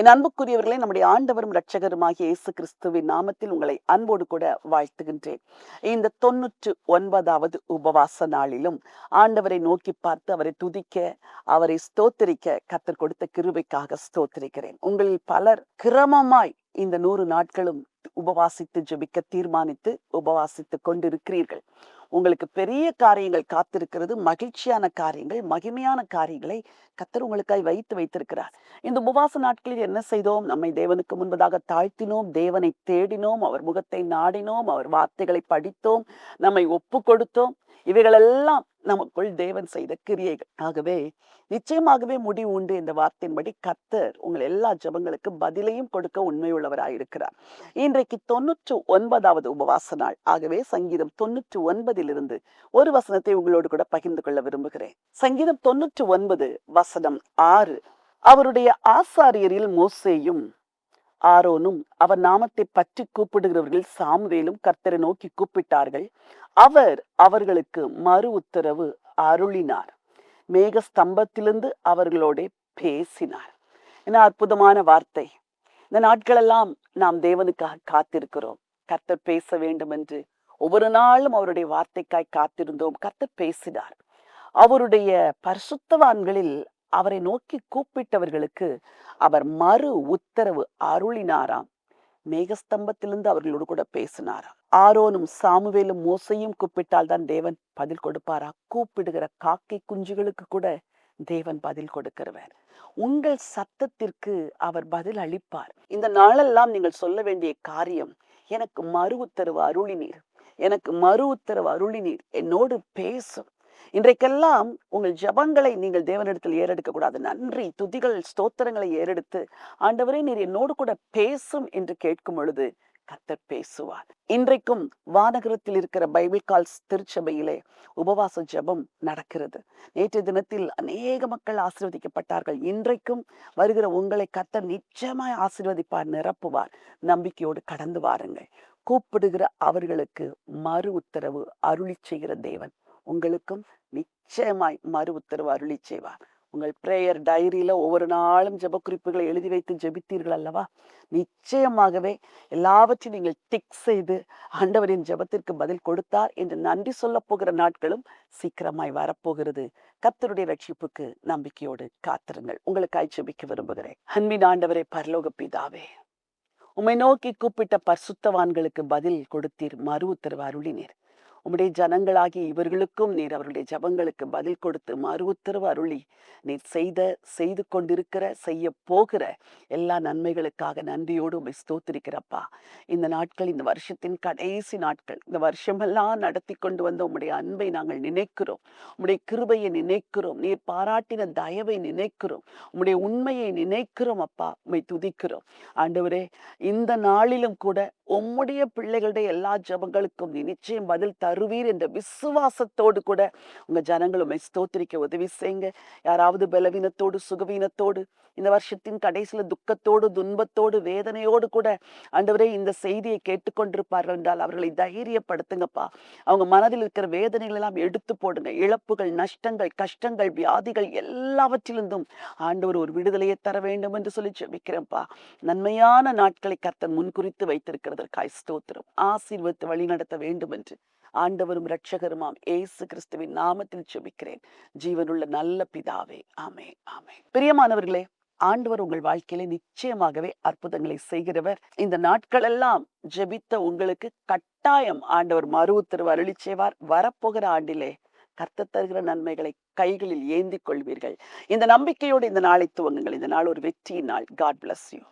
என் அன்புக்குரியவர்களே நம்முடைய ஆண்டவரும் இரட்சகருமாகிய இயேசு கிறிஸ்துவின் நாமத்தில் உங்களை அன்போடு கூட வாழ்த்துகின்றேன். இந்த தொன்னூற்று ஒன்பதாவது உபவாச நாளிலும் ஆண்டவரை நோக்கி பார்த்து அவரை துதிக்க அவரை ஸ்தோத்தரிக்க கத்தர் கொடுத்த கிருபைக்காக ஸ்தோத்தரிக்கிறேன். உங்களில் பலர் கிரமமாய் இந்த நூறு நாட்களும் உபவாசித்து ஜெபிக்க தீர்மானித்து உபவாசித்து கொண்டிருக்கிறீர்கள். உங்களுக்கு பெரிய காரியங்கள் காத்திருக்கிறது மகிழ்ச்சியான காரியங்கள் மகிமையான காரியங்களை கத்தர் உங்களுக்காய் வைத்து வைத்திருக்கிறார். இந்த உபவாச நாட்களில் என்ன செய்தோம்? நம்மை தேவனுக்கு முன்பதாக தாழ்த்தினோம் தேவனை தேடினோம் அவர் முகத்தை நாடினோம் அவர் வார்த்தைகளை படித்தோம் நம்மை ஒப்பு கொடுத்தோம். இவைகளெல்லாம் நமக்குள் தேவன் செய்த கிரியைகள். ஆகவே நிச்சயமாகவே முடிவு உண்டு என்ற வார்த்தையின்படி கத்தர் உங்கள் எல்லா ஜபங்களுக்கு பதிலையும் கொடுக்க உண்மையுள்ளவராயிருக்கிறார் இன்றைக்கு தொன்னூற்று ஒன்பதாவது உபவாச நாள். ஆகவே சங்கீதம் தொன்னூற்று ஒன்பதிலிருந்து ஒரு வசனத்தை உங்களோடு கூட பகிர்ந்து கொள்ள விரும்புகிறேன். சங்கீதம் தொன்னூற்று ஒன்பது வசனம் ஆறு. அவருடைய ஆசாரியரில் மோசேயும் ஆரோனும் அவர் நாமத்தை பற்றி கூப்பிடுகிறவர்கள் சாமுவேலும் கர்த்தரை நோக்கி கூப்பிட்டார்கள். அவர் அவர்களுக்கு மறு உத்தரவு அருளினார். மேக ஸ்தம்பத்திலிருந்து அவர்களோட பேசினார். என்ன அற்புதமான வார்த்தை. இந்த நாட்களெல்லாம் நாம் தேவனுக்காக காத்திருக்கிறோம். கர்த்தர் பேச வேண்டும் என்று ஒவ்வொரு நாளும் அவருடைய வார்த்தைக்காய் காத்திருந்தோம். கர்த்தர் பேசினார். அவருடைய பரிசுத்தவான்களில் அவரை நோக்கி கூப்பிட்டவர்களுக்கு அவர் மறு உத்தரவு அருளினாராம். மேகஸ்தம்பத்திலிருந்து அவர்களோடு கூட பேசினாராம். ஆரோனும் சாமுவேலும் மோசையும் கூப்பிட்டால் தான் தேவன் பதில் கொடுப்பாரா? கூப்பிடுகிற காக்கை குஞ்சுகளுக்கு கூட தேவன் பதில் கொடுக்கிறவர். உங்கள் சத்தத்திற்கு அவர் பதில் அளிப்பார். இந்த நாளெல்லாம் நீங்கள் சொல்ல வேண்டிய காரியம் எனக்கு மறு உத்தரவு அருளினீர். எனக்கு மறு உத்தரவு அருளினீர். என்னோடு பேசும். இன்றைக்கெல்லாம் உங்கள் ஜபங்களை நீங்கள் தேவனிடத்தில் ஏறெடுக்க கூடாது நன்றி துதிகள் ஸ்தோத்திரங்களை ஏறெடுத்து ஆண்டவரே நீர் என்னோடு கூட பேசும் என்று கேட்கும் பொழுது கத்தர் பேசுவார். இன்றைக்கும் வானகரத்தில் இருக்கிற பைபிள் கால்ஸ் திருச்சபையிலே உபவாச ஜபம் நடக்கிறது. நேற்று தினத்தில் அநேக மக்கள் ஆசீர்வதிக்கப்பட்டார்கள். இன்றைக்கும் வருகிற உங்களை கத்தர் நிச்சயமாய் ஆசீர்வதிப்பார் நிரப்புவார். நம்பிக்கையோடு கடந்து வாருங்கள். கூப்பிடுகிற அவர்களுக்கு மறு உத்தரவு அருளி செய்கிற தேவன். உங்களுக்கும் நிச்சயமாய் மறு உத்தரவு அருளி செய்வார். உங்கள் பிரேயர் டைரியில ஒவ்வொரு நாளும் ஜெப குறிப்புகளை எழுதி வைத்து ஜெபித்தீர்கள் அல்லவா? நிச்சயமாகவே எல்லாவற்றையும் நீங்கள் டிக் செய்து ஆண்டவரின் ஜெபத்திற்கு பதில் கொடுத்தார் என்று நன்றி சொல்ல போகிற நாட்களும் சீக்கிரமாய் வரப்போகிறது. கத்தருடைய ரட்சிப்புக்கு நம்பிக்கையோடு காத்திருங்கள். உங்களுக்காய் ஜெபிக்க விரும்புகிறேன். அன்பின் ஆண்டவரே பரலோக பிதாவே உம்மை நோக்கி கூப்பிட்ட பர்சுத்தவான்களுக்கு பதில் கொடுத்தீர். மறு உத்தரவு அருளினீர். உம்முடைய ஜனங்களாகிய இவர்களுக்கும் நீர் அவருடைய ஜபங்களுக்கு பதில் கொடுத்து மறு உத்தரவு அருளி. நீர் செய்த செய்து கொண்டிருக்கிற செய்ய போகிற எல்லா நன்மைகளுக்காக நன்றியோடு உண்மை ஸ்தோத்திருக்கிறப்பா இந்த நாட்கள் இந்த வருஷத்தின் கடைசி நாட்கள் இந்த வருஷமெல்லாம் நடத்தி கொண்டு வந்த உம்முடைய அன்பை நாங்கள் நினைக்கிறோம். உம்முடைய கிருபையை நினைக்கிறோம். நீர் பாராட்டின தயவை நினைக்கிறோம். உம்முடைய உண்மையை நினைக்கிறோம் அப்பா. உம்மை துதிக்கிறோம். ஆண்டவரே இந்த நாளிலும் கூட உம்முடைய பிள்ளைகளுடைய எல்லா ஜபங்களுக்கும் நீ நிச்சயம் பதில் தருவீர் என்ற விசுவாசத்தோடு கூட உங்க ஜனங்கள் உண்மை ஸ்தோத்திரிக்க உதவி செய்யுங்க. யாராவது பலவீனத்தோடு சுகவீனத்தோடு இந்த வருஷத்தின் கடைசியில துக்கத்தோடு துன்பத்தோடு வேதனையோடு கூட ஆண்டவரே இந்த செய்தியை கேட்டுக்கொண்டிருப்பார்கள் என்றால் அவர்களை தைரியப்படுத்துங்கப்பா. அவங்க மனதில் இருக்கிற வேதனைகள் எல்லாம் எடுத்து போடுங்க. இழப்புகள் நஷ்டங்கள் கஷ்டங்கள் வியாதிகள் எல்லாவற்றிலிருந்தும் ஆண்டவர் ஒரு விடுதலையை தர வேண்டும் என்று சொல்லி ஜெபிக்கிறேன்ப்பா. நன்மையான நாட்களை கர்த்தன் முன்குறித்து வைத்திருக்கிறதற்காய் ஸ்தோத்திரம். ஆசீர்வத்து வழி நடத்த வேண்டும் என்று ஆண்டவரும் இரட்சகருமாம் ஏசு கிறிஸ்துவின் நாமத்தில் செபிக்கிறேன் ஜீவனுள்ள நல்ல பிதாவே ஆமே ஆமே பிரியமானவர்களே ஆண்டவர் உங்கள் வாழ்க்கையில நிச்சயமாகவே அற்புதங்களை செய்கிறவர். இந்த நாட்கள் எல்லாம் ஜெபித்த உங்களுக்கு கட்டாயம் ஆண்டவர் மறு உத்தரவு அருளி செய்வார் வரப்போகிற ஆண்டிலே கர்த்த தருகிற நன்மைகளை கைகளில் ஏந்தி கொள்வீர்கள். இந்த நம்பிக்கையோடு இந்த நாளை துவங்குங்கள். இந்த நாள் ஒரு வெற்றியின் நாள். God bless you